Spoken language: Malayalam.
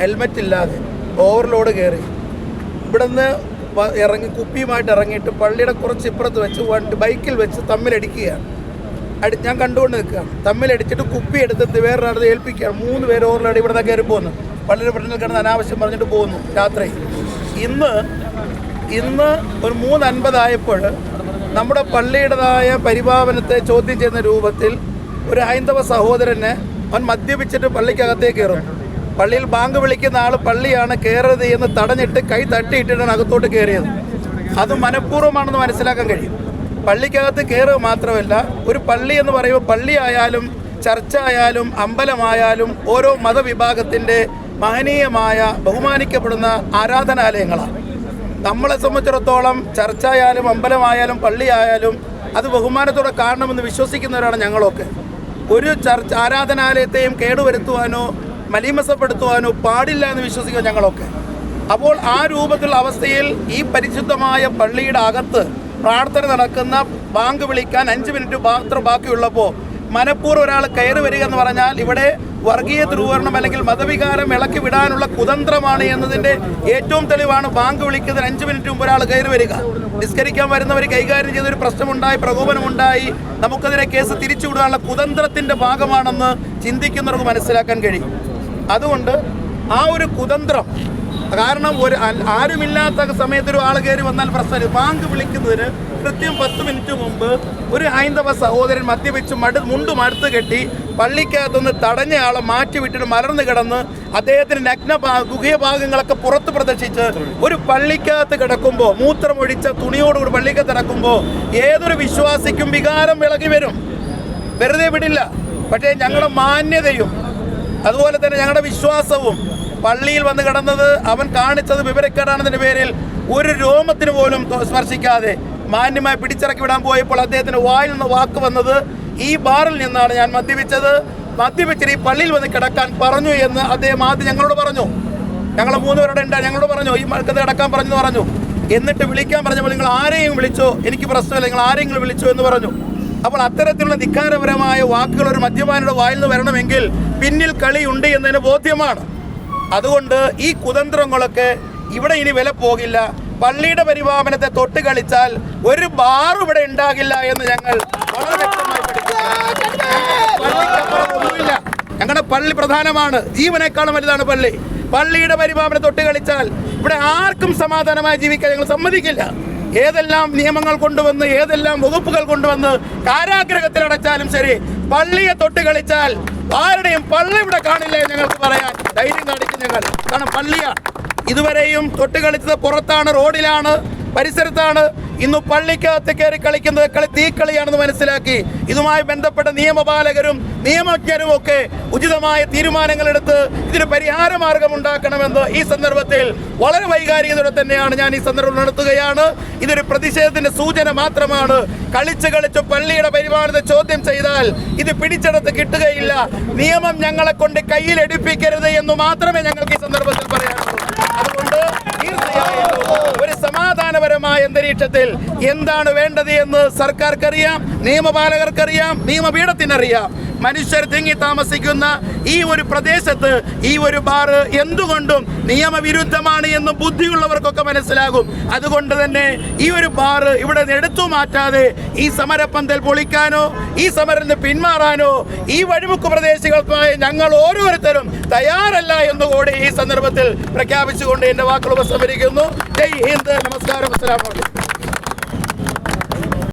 ഹെൽമെറ്റ് ഇല്ലാതെ ഓവർലോഡ് കയറി. ഇവിടുന്ന് ഇറങ്ങി കുപ്പിയുമായിട്ട് ഇറങ്ങിയിട്ട് പള്ളിയുടെ കുറച്ച് ഇപ്പുറത്ത് വെച്ച് വണ്ടി ബൈക്കിൽ വെച്ച് തമ്മിലടിക്കുകയാണ്. അടി ഞാൻ കണ്ടുകൊണ്ട് നിൽക്കുകയാണ്. തമ്മിലടിച്ചിട്ട് കുപ്പി എടുത്തിട്ട് വേറൊരാളത് ഏൽപ്പിക്കുകയാണ്. മൂന്ന് പേര് ഓവർലോഡ് ഇവിടെ നിന്ന് കയറി പോകുന്നു പള്ളിയുടെ പെട്ടെന്ന് കിടന്ന് അനാവശ്യം പറഞ്ഞിട്ട് പോകുന്നു രാത്രി. ഇന്ന് ഇന്ന് ഒരു മൂന്ന് അൻപതായപ്പോൾ നമ്മുടെ പള്ളിയുടേതായ പരിഭാവനത്തെ ചോദ്യം ചെയ്യുന്ന രൂപത്തിൽ ഒരു ഹൈന്ദവ സഹോദരനെ അവൻ മദ്യപിച്ചിട്ട് പള്ളിക്കകത്തേക്ക് കയറും പള്ളിയിൽ ബാങ്ക് വിളിക്കുന്ന ആൾ പള്ളിയാണ് കയറരുത് എന്ന് തടഞ്ഞിട്ട് കൈ തട്ടിയിട്ടിട്ടാണ് അകത്തോട്ട് കയറിയത് അത് മനഃപൂർവമാണെന്ന് മനസ്സിലാക്കാൻ കഴിയും. പള്ളിക്കകത്ത് കയറുക മാത്രമല്ല ഒരു പള്ളി എന്ന് പറയുമ്പോൾ പള്ളി ആയാലും ചർച്ച ആയാലും അമ്പലമായാലും ഓരോ മതവിഭാഗത്തിന്റെ മഹനീയമായ ബഹുമാനിക്കപ്പെടുന്ന ആരാധനാലയങ്ങളാണ്. നമ്മളെ സംബന്ധിച്ചിടത്തോളം ചർച്ചയായാലും അമ്പലമായാലും പള്ളിയായാലും അത് ബഹുമാനത്തോടെ കാണണമെന്ന് വിശ്വസിക്കുന്നവരാണ് ഞങ്ങളൊക്കെ. ഒരു ചർച്ച് ആരാധനാലയത്തെയും കേടുവരുത്തുവാനോ മലീമസപ്പെടുത്തുവാനോ പാടില്ല എന്ന് വിശ്വസിക്കുക ഞങ്ങളൊക്കെ. അപ്പോൾ ആ രൂപത്തിലുള്ള അവസ്ഥയിൽ ഈ പരിശുദ്ധമായ പള്ളിയുടെ അകത്ത് പ്രാർത്ഥന നടക്കുന്ന ബാങ്ക് വിളിക്കാൻ അഞ്ച് മിനിറ്റ് മാത്രം ബാക്കിയുള്ളപ്പോൾ മനഃപൂർവം ഒരാൾ കയറി വരിക എന്ന് പറഞ്ഞാൽ ഇവിടെ വർഗീയ ധ്രുവീകരണം അല്ലെങ്കിൽ മതവികാരം ഇളക്കി വിടാനുള്ള കുതന്ത്രമാണ് എന്നതിന്റെ ഏറ്റവും തെളിവാണ് ബാങ്ക് വിളിക്കുന്നതിന് അഞ്ച് മിനിറ്റ് മുമ്പ് ഒരാൾ കയറി വരിക. നിസ്കരിക്കാൻ വരുന്നവർ കൈകാര്യം ചെയ്തൊരു പ്രശ്നമുണ്ടായി പ്രകോപനമുണ്ടായി. നമുക്കതിനെ കേസ് തിരിച്ചുവിടാനുള്ള കുതന്ത്രത്തിന്റെ ഭാഗമാണെന്ന് ചിന്തിക്കുന്നവർക്ക് മനസ്സിലാക്കാൻ കഴിയും. അതുകൊണ്ട് ആ ഒരു കുതന്ത്രം കാരണം ഒരു ആരുമില്ലാത്ത സമയത്ത് ഒരു ആൾ കയറി വന്നാൽ പ്രശ്നമില്ല. ബാങ്ക് വിളിക്കുന്നതിന് കൃത്യം പത്ത് മിനിറ്റ് മുമ്പ് ഒരു ഹൈന്ദവ സഹോദരൻ മദ്യപിച്ച് മടു മുണ്ട് മടുത്ത് കെട്ടി പള്ളിക്കകത്തുനിന്ന് തടഞ്ഞ ആളെ മാറ്റി വിട്ടിട്ട് മലർന്നു കിടന്ന് അദ്ദേഹത്തിന് നഗ്ന ഗുഹ്യഭാഗങ്ങളൊക്കെ ഗുഹ്യ ഭാഗങ്ങളൊക്കെ പുറത്ത് പ്രദർശിച്ച് ഒരു പള്ളിക്കകത്ത് കിടക്കുമ്പോൾ മൂത്രമൊഴിച്ച തുണിയോടുകൂടി പള്ളിക്കകത്ത് കിടക്കുമ്പോൾ ഏതൊരു വിശ്വാസിക്കും വികാരം വിളകി വരും. വെറുതെ വിടില്ല. പക്ഷേ ഞങ്ങളുടെ മാന്യതയും അതുപോലെ തന്നെ ഞങ്ങളുടെ വിശ്വാസവും പള്ളിയിൽ വന്ന് കിടന്നത് അവൻ കാണിച്ചത് വിവരക്കേടാണെന്നതിന്റെ പേരിൽ ഒരു രോമത്തിന് പോലും സ്പർശിക്കാതെ മാന്യമായി പിടിച്ചിറക്കി വിടാൻ പോയപ്പോൾ അദ്ദേഹത്തിന് വായിൽ നിന്ന് വാക്ക് വന്നത് ഈ ബാറിൽ നിന്നാണ് ഞാൻ മദ്യപിച്ചത്. മദ്യപിച്ചിട്ട് ഈ പള്ളിയിൽ വന്ന് കിടക്കാൻ പറഞ്ഞു എന്ന് അദ്ദേഹം ആദ്യം ഞങ്ങളോട് പറഞ്ഞു. ഞങ്ങൾ മൂന്നുപേരുടെ ഉണ്ട് ഞങ്ങളോട് പറഞ്ഞു ഈ മഴക്കത്ത് കിടക്കാൻ പറഞ്ഞു പറഞ്ഞു. എന്നിട്ട് വിളിക്കാൻ പറഞ്ഞപ്പോൾ നിങ്ങൾ ആരെയും വിളിച്ചോ? എനിക്ക് പ്രശ്നമില്ല നിങ്ങൾ ആരെങ്കിലും വിളിച്ചോ എന്ന് പറഞ്ഞു. അപ്പോൾ അത്തരത്തിലുള്ള ധിക്കാരപരമായ വാക്കുകൾ ഒരു മദ്യപാനിയുടെ വായിൽ നിന്ന് വരണമെങ്കിൽ പിന്നിൽ കളിയുണ്ട് എന്നതിന് ബോധ്യമാണ്. അതുകൊണ്ട് ഈ കുതന്ത്രങ്ങളൊക്കെ ഇവിടെ ഇനി വില പോകില്ല. പള്ളിയുടെ പരിപാലനത്തെ തൊട്ട് കളിച്ചാൽ ഒരു ബാർ ഇവിടെ ഉണ്ടാകില്ല എന്ന് ഞങ്ങൾ വളരെ വ്യക്തമായി ഞങ്ങളുടെ പള്ളി പ്രധാനമാണ്. ജീവനേക്കാളും വലുതാണ് പള്ളി. പള്ളിയുടെ പരിപാലനം തൊട്ട് കളിച്ചാൽ ഇവിടെ ആർക്കും സമാധാനമായി ജീവിക്കാൻ ഞങ്ങൾ സമ്മതിക്കില്ല. ഏതെല്ലാം നിയമങ്ങൾ കൊണ്ടുവന്ന് ഏതെല്ലാം വകുപ്പുകൾ കൊണ്ടുവന്ന് കാരാഗ്രഹത്തിൽ അടച്ചാലും ശരി പള്ളിയെ തൊട്ട് കളിച്ചാൽ ആരുടെയും പള്ളി ഇവിടെ കാണില്ല ഞങ്ങൾക്ക് പറയാൻ ധൈര്യം കാണിച്ചു ഞങ്ങൾ. കാരണം പള്ളിയാണ് ഇതുവരെയും തൊട്ട് കളിച്ചത് പുറത്താണ് റോഡിലാണ്. പരിസരത്താണ് ഇന്ന് പള്ളിക്കകത്ത് കയറി കളിക്കുന്നത്. കളി തീക്കളിയാണെന്ന് മനസ്സിലാക്കി. ഇതുമായി ബന്ധപ്പെട്ട നിയമപാലകരും നിയമജ്ഞരും ഒക്കെ ഉചിതമായ തീരുമാനങ്ങളെടുത്ത് ഇതിന് പരിഹാര മാർഗം ഉണ്ടാക്കണമെന്ന് ഈ സന്ദർഭത്തിൽ വളരെ വൈകാരികതയോടെ തന്നെയാണ് ഞാൻ ഈ സന്ദർഭം നടത്തുകയാണ്. ഇതൊരു പ്രതിഷേധത്തിന്റെ സൂചന മാത്രമാണ്. കളിച്ച് കളിച്ച് പള്ളിയുടെ പരിപാലനത്തെ ചോദ്യം ചെയ്താൽ ഇത് പിടിച്ചെടുത്ത് കിട്ടുകയില്ല. നിയമം ഞങ്ങളെ കൊണ്ട് കയ്യിലെടുപ്പിക്കരുത് എന്ന് മാത്രമേ ഞങ്ങൾക്ക് ഈ സന്ദർഭത്തിൽ പറയാനുള്ളൂ അതുകൊണ്ട് തീർച്ചയായും ഒരു സമാധാനപരമായ അന്തരീക്ഷത്തിൽ എന്താണ് വേണ്ടത് എന്ന് സർക്കാർക്കറിയാം നിയമപാലകർക്കറിയാം നിയമപീഠത്തിനറിയാം. മനുഷ്യർ തിങ്ങി താമസിക്കുന്ന ഈ ഒരു പ്രദേശത്ത് ഈ ഒരു ബാറ് എന്തുകൊണ്ടും നിയമവിരുദ്ധമാണ് എന്ന് ബുദ്ധിയുള്ളവർക്കൊക്കെ മനസ്സിലാകും. അതുകൊണ്ട് തന്നെ ഈ ഒരു ബാറ് ഇവിടെ എടുത്തു മാറ്റാതെ ഈ സമരപ്പന്തൽ പൊളിക്കാനോ ഈ സമരത്തിന് പിന്മാറാനോ ഈ വഴിമുക്ക് പ്രദേശങ്ങൾക്കായി ഞങ്ങൾ ഓരോരുത്തരും തയ്യാറല്ല എന്നുകൂടി ഈ സന്ദർഭത്തിൽ പ്രഖ്യാപിച്ചുകൊണ്ട് എന്റെ വാക്കുകൾ ഉപസംഹരിക്കുന്നു. ജയ് ഹിന്ദ്. നമസ്കാരം. അസ്സാം അലൈക്കും.